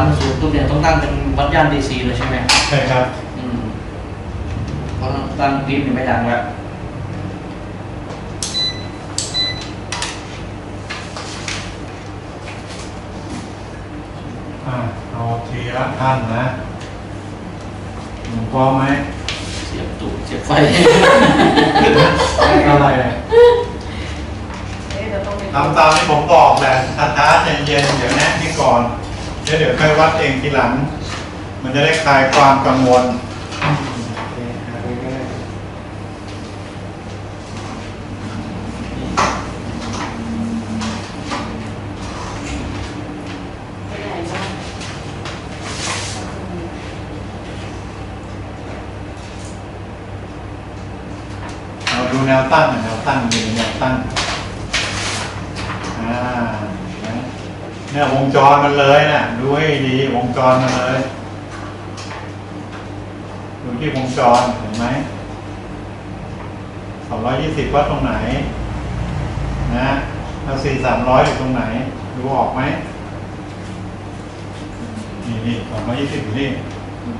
ามศูนย์ตัวเนี่ยต้องตั้งเป็นวัดย่านดีซีเลยใช่ไหมใช่ครับอืมเพราะตั้งปี๊บนี่ไม่ดังแล้วอ่าเอาทีละท่านนะหลวงพร้อมไหมเสียบตูดเสียบไฟ อะไรเอ๊ะเดี๋ยวต้องไป ทำตามที่ผมบอกแหละช้าๆเย็นๆเดี๋ยวแนะนี่ก่อน แล้วเดี๋ยวค่อยวัดเองทีหลัง มันจะได้คลายความกังวลเราดูแนวตั้งแนวตั้งดูแนวตั้งอ่า เนี่ยวงจรมันเลยนะดูให้ดีวงจรมันเลย ดูที่วงจรเห็นไหมสองร้อยยี่สิบวัดตรงไหน นะแล้วสี่สามร้อยอยู่ตรงไหน ดูออกไหมนี่นี่สองร้อยยี่สิบอยู่นี่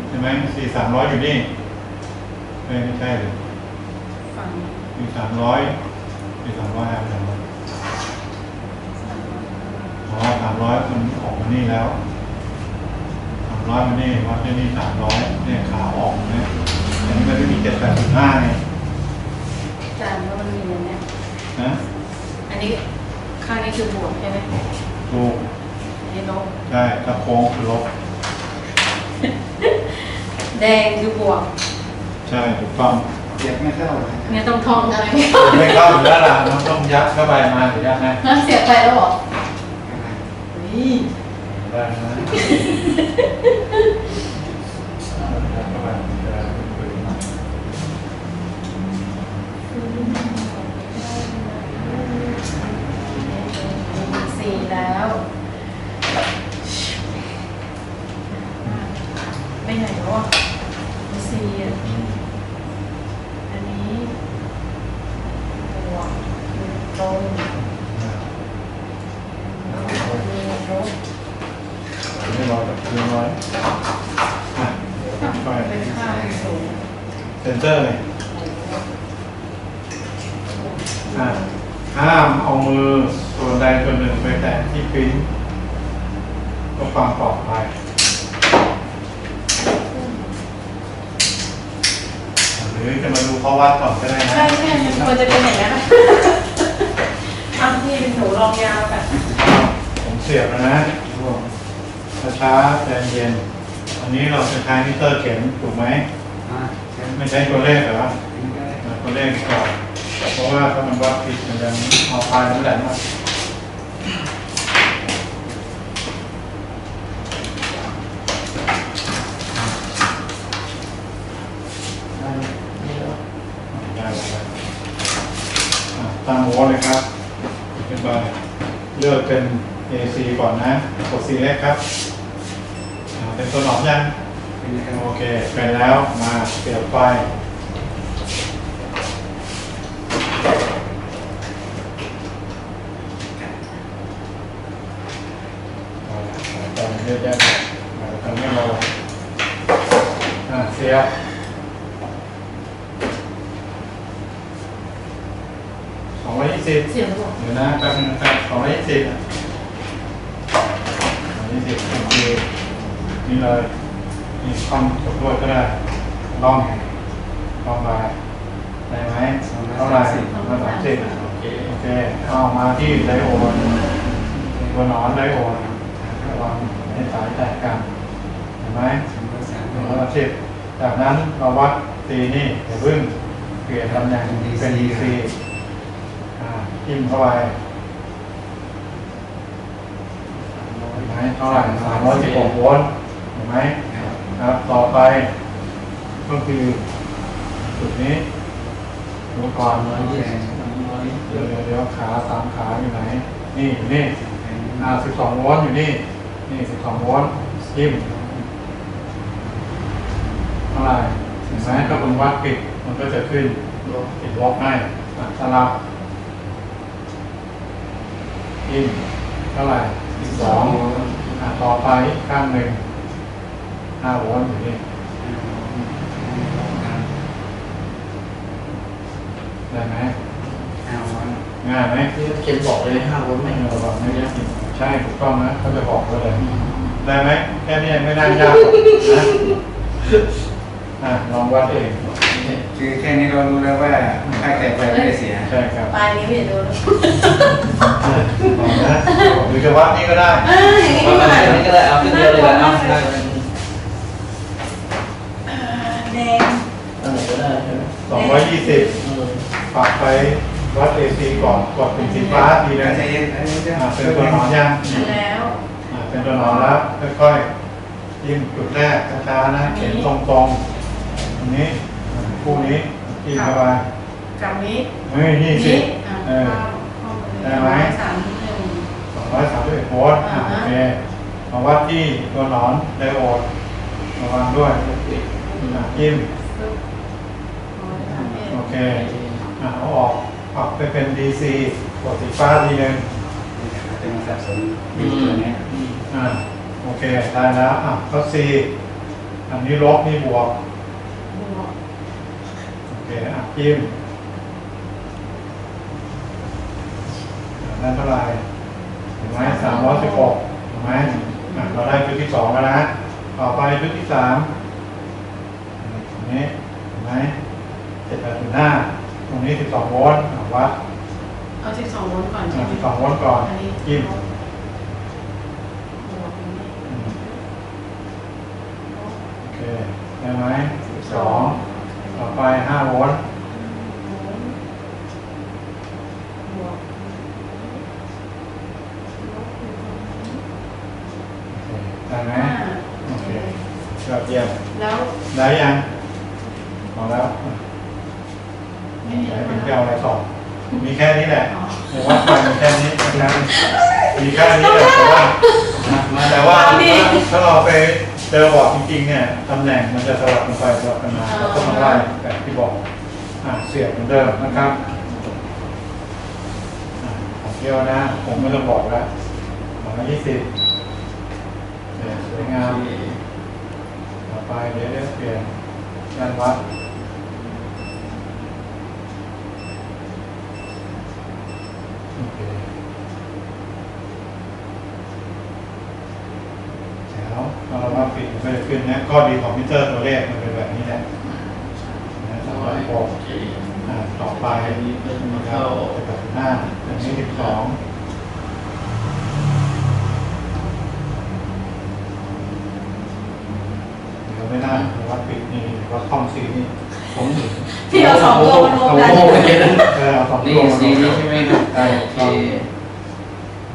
ใช่ไหมสี่สามร้อยอยู่นี่ไม่ไม่ใช่เลยฝั่งนี้มีสามร้อยมีสามร้อยอะไรนะอ๋อสามร้อยมันออกมานี่แล้วสามร้อยมันนี่วัดที่นี่สามร้อยเนี่ยขาออกเนี่ยอันนี้มันไม่มีเจ็ดแปดสิบห้าไงจานว่ามันมีอันเนี้ยนะอันนี้ข้างนี้คือบวกใช่ไหมถูกอันนี้ลบใช่ถ้าโค้งคือลบแดงคือบวกใช่ถูกต้องเจ็บไม่เข้าเลยเนี่ยต้องท่องอะไรไหมไม่เข้าอยู่แล้วล่ะมันต้องยัดเข้าไปมาหรือยัดนะนั่นเสียบไปแล้วเหรอ ได้นะปจะเป็นปืนมาสี่แล้วไม่ไหนแล้วอะมีสี่อะอันนี้บวกมีตรงมีลบ ไม่รอ แบบเรียบร้อยอะเดี๋ยวทำไปเป็นค่าสูงเซนเตอร์เลยอะห้ามเอามือส่วนใดส่วนหนึ่งไปแตะที่ปริ้นเพื่อความปลอดภัยหรือจะมาดูข้อวัดก่อนก็ได้นะ ใช่ใช่มันควรจะเป็นอย่างนั้นนะทำที่เป็นหนูรองยาวแบบผมเสียบแล้วนะ ช้าๆใจเย็นอันนี้เราจะใช้มิเตอร์เข็มถูกไหม อ่าเจ็บไม่ใช้ตัวเลขเหรอไม่ได้เอาตัวเลขก่อนเพราะว่าถ้ามันวัดผิดมันจะเอาพายนั่นแหละมาได้ได้ได้อะตั้งโวลต์เลยครับเป็นใบเลือกเป็น AC ก่อนนะกด select ครับอ่าเป็นตัวหนอมยังเป็นการโอเคเป็นแล้วมาเสียบไฟเอาละตอนเยอะแยะมาตอนนี้เราอะเสียบสองร้อยยี่สิบเสียงบวกเดี๋ยวนะแป๊บนึงนะครับสองร้อยยี่สิบ สองร้อยยี่สิบโอเคนี่เลยนี่คอมจบด้วยก็ได้ลองลองมาได้ไหมเท่าไหร่ร้อยสามสิบโอเคโอเคเอามาที่ไดโอดตัวนอนไดโอดระวังให้สายแตกกันเห็นไหมร้อยสามสองร้อยสามสิบจากนั้นเราวัดตีนี่อย่าเพิ่งเปลี่ยนตำแหน่งเป็น DC อ่าจิ้มเข้าไป เห็นไห มเท่าไหร่สามร้อยสิบหกโวลต์เห็นไหมครับ ต่อไป ก็คือจุดนี้ดูก่อนร้อยยี่สิบเดี๋ยวเดี๋ยวเดี๋ยวขาสามขาอยู่ไหน นี่อยู่นี่อ่าสิบสองโวลต์อยู่นี่ นี่สิบสองโวลต์จิ้มเท่าไหร่เห็นไหมถ้าคุณวัดปิดมันก็จะขึ้นติดลบให้อะสลับจิ้มเท่าไหร่ สิบสองสอะต่อไปอีกข้างหนึ่งห้าโวลต์อยู่นี่ได้ไหมเอาวันง่ายไหมที่เขียนบอกเลยห้าวนไม่ไม่เอาเอาหรอกไม่ได้กินใช่ถูกต้องนะเขาจะบอกไว้เลยได้ไหมแค่นี้ไม่น่ายากหรอกนะ อะลองวัดเองคือแค่นี้เรารู้แล้วว่าค่าแตกไปไม่ได้เสียใช่ครับปลายนิ้วอย่าโดนนะลองนะหรือจะวัดนี้ก็ได้เอ้ยอย่างเอานี้ไปก็ได้นี่ก็ได้เอาเป็นเดียวเลยก็เอาได้แดงอันไหนก็ได้ใช่ไหมสองร้อยยี่สิบเออปรับไปวัดเอซีก่อนกดเป็นสีฟ้าทีนึงใจเย็นอันนี้จะอ่าเป็นตัวหนอนยังแล้วอ่าเป็นตัวหนอนแล้วค่อยๆ ยิ้มจุดแรกช้าๆนะเขียนตรงๆ อันนี้คู่นี้จิ้มเข้าไปกับนี้เฮ้ยนี่สิอะเออเข้าเข้าได้ไหมสามหนึ่งสองร้อยสามสิบเอ็ดโวลต์อ่าโอเคมาวัดที่ตัวหนอนไดโอดระวังด้วยอะจิ้มปึ๊บร้อยสามสิบโอเอ็ดเคอะเอาออกปรับไปเป็น DC กดสีฟ้าทีนึงเป็นสับสนอยู่ตัวนี้อ่าโอเค ได้แล้วอะก็ C อันนี้ลบนี่บวกบวกโอ เคอะจิ้มอะนั่นเท่าไหร่เห็นไหมสามร้อยสิบหกเห็นไหมอะเราได้ชุดที่สองแล้วนะ ต่อไปชุดที่สามตรงนี้เห็นไหมเจ็ดแปดถึงห้าตรงนี้สิบสองโวลต์อะวัดเอาสิบสองโวลต์ก่อนใช่อะไหมสิบสองโวลต์ก่อนอันนี้จิ้มบวกอันนี้อืมโอเคได้ไหมสิบสอง ต่อไปห้าโวลต์บวกได้ไหมห้าโอเคยอดเยี่ยมแล้วได้ยังพอแล้วไม่มีไหนอะไรเป็นมาแก้วอะไรสองมีแค่นี้แหละอ๋อเดี๋ยววัดไปมีแค่นี้นะครับมีแค่นี้แหละแต่ว่าแต่ว่าถ้าเราไป เจอบอกจริงๆเนี่ยตำแหน่งมันจะสลับกันไปสลับกันมาเราก็ต้องไล่แบบที่บอกอ่าเสียบเหมือนเดิมนะครับอะของเที่ยวนะ ผมไม่ต้องบอกแล้วสองร้อยยี่สิบสวยงามต่อไปเดี๋ยวเปลี่ยนด้านวัดโอเคแล้วพอเราวัดปิดมันก็จะ ข้อดีของมิเตอร์ตัวเลขมันเป็นแบบนี้แหละนะสองร้อยหกต่อไปนี้เป็นเข้าแบบหน้าอันนี้สิบสองไม่น่าเดี๋ยววัดปิดนี่วัดคอมซีนี่ผมที่เอาสองตัวมารวมกันเออเอาสองนี่ตัวมาสีลนี้งใช่ไหมครับโอเค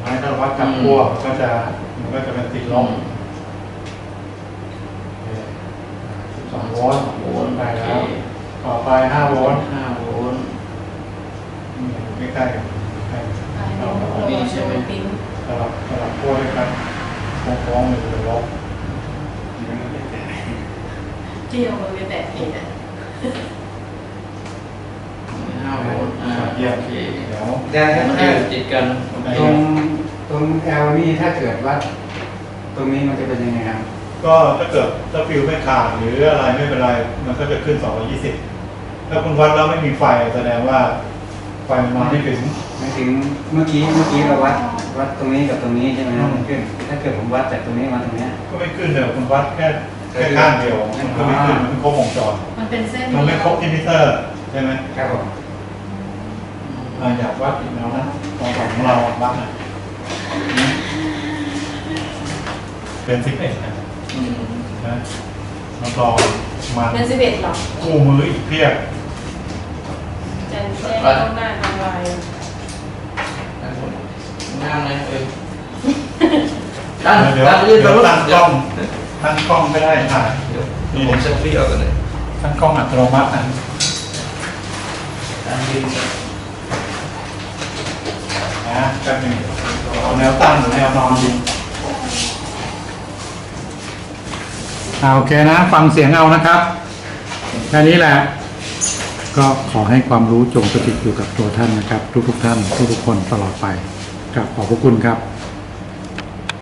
ไม้ถ้าวัดกับขั้วมันก็จะมันก็จะเป็นติดลบสิบส องโวลต์โวลต์ไปโอเคแล้วต่อไปห้าโวลต์ห้าโวลต์อืมใกล้ๆกันใกล้ๆอันนี้เราเราสเราโดนปิ้นลับสลับขั้วด้วยกันโค้งๆมันจะเป็นลบที่เอามือไปแตะผิดอะห้าโวลต์อ่าโอเคเดี๋ยวได้มันถ้าอยู่ติดกันโอเคตรงตรงแอลนี่ถ้าเกิดวัดตรงนี้มันจะเป็นยังไงครับ ก็ถ้าเกิดถ้าฟิวไม่ขาดหรืออะไรไม่เป็นไร มันก็จะขึ้น 220 ถ้าคุณวัดแล้วไม่มีไฟแสดงว่าไฟมันมาไม่ถึงไม่ถึงเมื่อกี้เมื่อกี้เราวัดวัดตรงนี้กับตรงนี้ใช่ไหมครับมันขึ้น ถ้าเกิดผมวัดจากตรงนี้มาตรงเนี้ย ก็ไม่ขึ้นเลยคุณวัดแค่แค่ข้างเดียวมันก็ไม่ขึ้นมันไม่ครบวงจร มันเป็นเส้นมันไม่ครบที่มิเตอร์ใช่ไหมครับผมอ่าอยากวัดอีกแล้วนะลองของเราวัดหน่อยเป็นสิบเอ็ดนะอืม นะรับรองมันเป็นสิบเอ็ดหรอคู่มืออีกเพียบจะแจ้งต้องหน้าทำลายนั่งเลยเออตั้งเดี๋ยวตั้งยืดเดี๋ตัยววตั้ตั้งงกกล้ล้อองงตั้งกล้องไม่ได้ถ่ายเดี๋ยวผมเซลฟี่ออกกันเลยตั้งกล้องอัตโนมัตินะตั้งยืนนะแป๊บหนึงเอาแนวตั้งหรือแนวนอนดี เอาโอเคนะ ฟังเสียงเอานะครับแค่นี้แหละ ก็ขอให้ความรู้จงสถิตอยู่กับตัวท่านนะครับ ทุกๆท่านทุกๆคนตลอดไปกับขอบพระคุณครับ